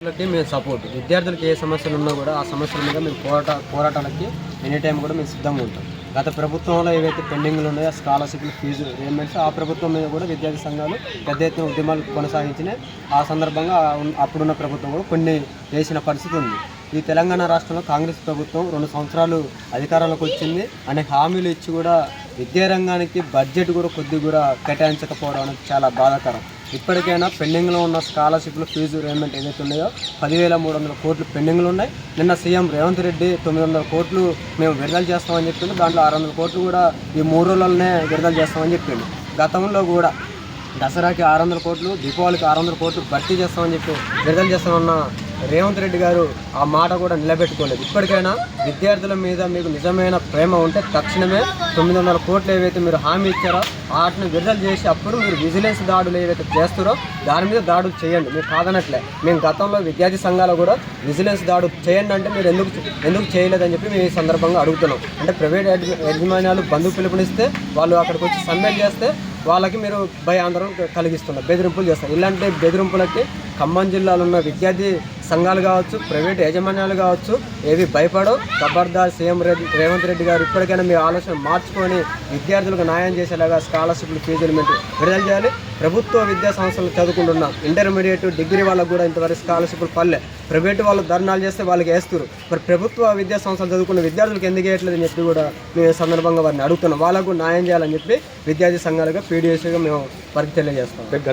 విద్యార్థులకి మేము సపోర్ట్ విద్యార్థులకు ఏ సమస్యలు ఉన్నా కూడా ఆ సమస్యల మీద మేము పోరాట పోరాటాలకి ఎనీ టైం కూడా మేము సిద్ధంగా ఉంటాం. గత ప్రభుత్వంలో ఏవైతే పెండింగ్లు ఉన్నాయో స్కాలర్షిప్లు ఫీజు పేమెంట్స్ ఆ ప్రభుత్వం మీద కూడా విద్యార్థి సంఘాలు పెద్ద ఎత్తున ఉద్యమాలు కొనసాగించినాయి. ఆ సందర్భంగా అప్పుడున్న ప్రభుత్వం కూడా కొన్ని చేసిన పరిస్థితి ఉంది. ఈ తెలంగాణ రాష్ట్రంలో కాంగ్రెస్ ప్రభుత్వం రెండు సంవత్సరాలు అధికారంలోకి వచ్చింది. అనేక హామీలు ఇచ్చి కూడా విద్యారంగానికి బడ్జెట్ కూడా కొద్దిగా కూడా కేటాయించకపోవడం అనేది చాలా బాధాకరం. ఇప్పటికైనా పెండింగ్లో ఉన్న స్కాలర్షిప్లు ఫీజు రేమెంట్ ఏదైతే ఉన్నాయో పదివేల మూడు వందల కోట్లు పెండింగ్లు ఉన్నాయి. నిన్న సీఎం రేవంత్ రెడ్డి తొమ్మిది వందల కోట్లు మేము విడుదల చేస్తామని చెప్పిండు. దాంట్లో ఆరు వందల కోట్లు కూడా ఈ మూడు రోజులనే విడుదల చేస్తామని చెప్పిండు. గతంలో కూడా దసరాకి ఆరు వందల కోట్లు దీపావళికి ఆరు వందల కోట్లు భర్తీ చేస్తామని చెప్పి విడుదల చేస్తామన్న రేవంత్ రెడ్డి గారు ఆ మాట కూడా నిలబెట్టుకోలేదు. ఇప్పటికైనా విద్యార్థుల మీద మీకు నిజమైన ప్రేమ ఉంటే తక్షణమే తొమ్మిది వందల కోట్లు ఏవైతే మీరు హామీ ఇచ్చారో వాటిని విడుదల చేసి అప్పుడు మీరు విజిలెన్స్ దాడులు ఏవైతే చేస్తారో దాని మీద దాడులు చేయండి. మీరు కాదనట్లే. మేము గతంలో విద్యార్థి సంఘాలు కూడా విజిలెన్స్ దాడు చేయండి అంటే మీరు ఎందుకు ఎందుకు చేయలేదని చెప్పి మేము ఈ సందర్భంగా అడుగుతున్నాం. అంటే ప్రైవేట్ యాజమాన్యాలు బంధువు పిలుపునిస్తే వాళ్ళు అక్కడికి వచ్చి సమ్మెలు చేస్తే వాళ్ళకి మీరు భయాందోళన కలిగిస్తున్నారు బెదిరింపులు చేస్తారు. ఇలాంటి బెదిరింపులకి ఖమ్మం జిల్లాలో ఉన్న విద్యార్థి సంఘాలు కావచ్చు ప్రైవేట్ యాజమాన్యాలు కావచ్చు ఏవి భయపడో ఖబర్దార్ సీఎం రెడ్డి రేవంత్ రెడ్డి గారు ఇప్పటికైనా మీ ఆలోచన మార్చుకొని విద్యార్థులకు న్యాయం చేసేలాగా స్కాలర్షిప్లు ఫీజులు మీరు విడుదల చేయాలి. ప్రభుత్వ విద్యా సంస్థలు చదువుకుంటున్నాం. ఇంటర్మీడియట్ డిగ్రీ వాళ్ళకు కూడా ఇంతవరకు స్కాలర్షిప్లు పల్లె ప్రైవేట్ వాళ్ళు ధర్నాలు చేస్తే వాళ్ళకి వేస్తారు మరి ప్రభుత్వ విద్యా సంస్థలు చదువుకున్న విద్యార్థులకు ఎందుకు వేయట్లేదని చెప్పి కూడా మేము సందర్భంగా వారిని అడుగుతున్నాం. వాళ్ళకు న్యాయం చేయాలని చెప్పి విద్యార్థి సంఘాలుగా పీడిఎస్గా మేము వారికి తెలియజేస్తాం